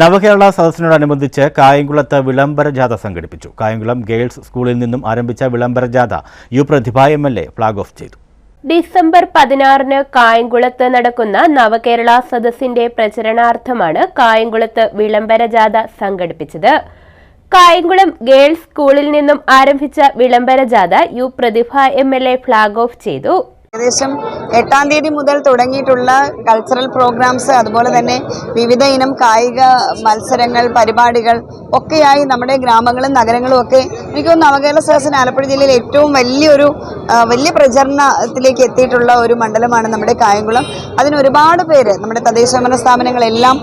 നവകേരള സദസ്സിനോടനുബന്ധിച്ച് കായംകുളത്ത് വിളംബര ജാഥ സംഘടിപ്പിച്ചു. കായംകുളം ഗേൾസ് സ്കൂളിൽ നിന്നും ആരംഭിച്ച വിളംബര ജാഥ U Prathibha M L A flag off ചെയ്തു. ഡിസംബർ പതിനാറിന് കായംകുളത്ത് നടക്കുന്ന നവകേരള സദസ്സിന്റെ പ്രചരണാർത്ഥമാണ് കായംകുളത്ത് വിളംബര ജാഥ സംഘടിപ്പിച്ചത്. കായംകുളം ഗേൾസ് സ്കൂളിൽ നിന്നും ആരംഭിച്ച വിളംബര ജാഥ U Prathibha M L A flag off ചെയ്തു. ഏകദേശം എട്ടാം തീയതി മുതൽ തുടങ്ങിയിട്ടുള്ള കൾച്ചറൽ പ്രോഗ്രാംസ് അതുപോലെ തന്നെ വിവിധ ഇനം കായിക മത്സരങ്ങൾ പരിപാടികൾ ഒക്കെയായി നമ്മുടെ ഗ്രാമങ്ങളും നഗരങ്ങളും ഒക്കെ എനിക്ക് തോന്നുന്നു നവകേരള സദസ്സിന് ആലപ്പുഴ ജില്ലയിൽ ഏറ്റവും വലിയൊരു വലിയ പ്രചരണത്തിലേക്ക് എത്തിയിട്ടുള്ള ഒരു മണ്ഡലമാണ് നമ്മുടെ കായംകുളം. അതിന് ഒരുപാട് പേര് നമ്മുടെ തദ്ദേശഭരണ സ്ഥാപനങ്ങളെല്ലാം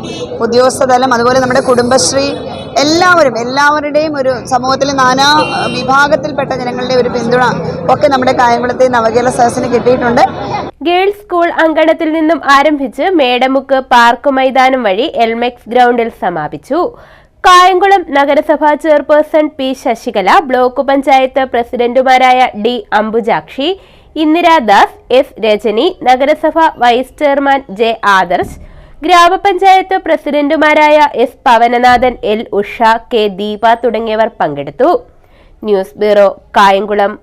ഉദ്യോഗസ്ഥതലം അതുപോലെ നമ്മുടെ കുടുംബശ്രീ എല്ലാവരും എല്ലാവരുടെയും ഒരു സമൂഹത്തിലെ നാനാ വിഭാഗത്തിൽപ്പെട്ട ജനങ്ങളുടെ ഒരു പിന്തുണ ഒക്കെ നമ്മുടെ കായംകുളത്തെ നവകേരള സദസ്സിന് കിട്ടിയിട്ടുണ്ട്. ഗേൾസ് സ്കൂൾ അങ്കണത്തിൽ നിന്നും ആരംഭിച്ച് മേടമുക്ക് പാർക്ക് മൈതാനം വഴി എൽമെക്സ് ഗ്രൗണ്ടിൽ സമാപിച്ചു. കായംകുളം നഗരസഭാ chairperson P Sasikala block panchayat പ്രസിഡന്റുമാരായ ഡി അംബുജാക്ഷി ഇന്ദിരാദാസ് എസ് രജനി നഗരസഭ വൈസ് ചെയർമാൻ ജെ ആദർശ് ഗ്രാമപഞ്ചായത്ത് പ്രസിഡന്റുമാരായ S Pavananathan L Usha K Deepa തുടങ്ങിയവർ പങ്കെടുത്തു. News bureau Kayamkulam.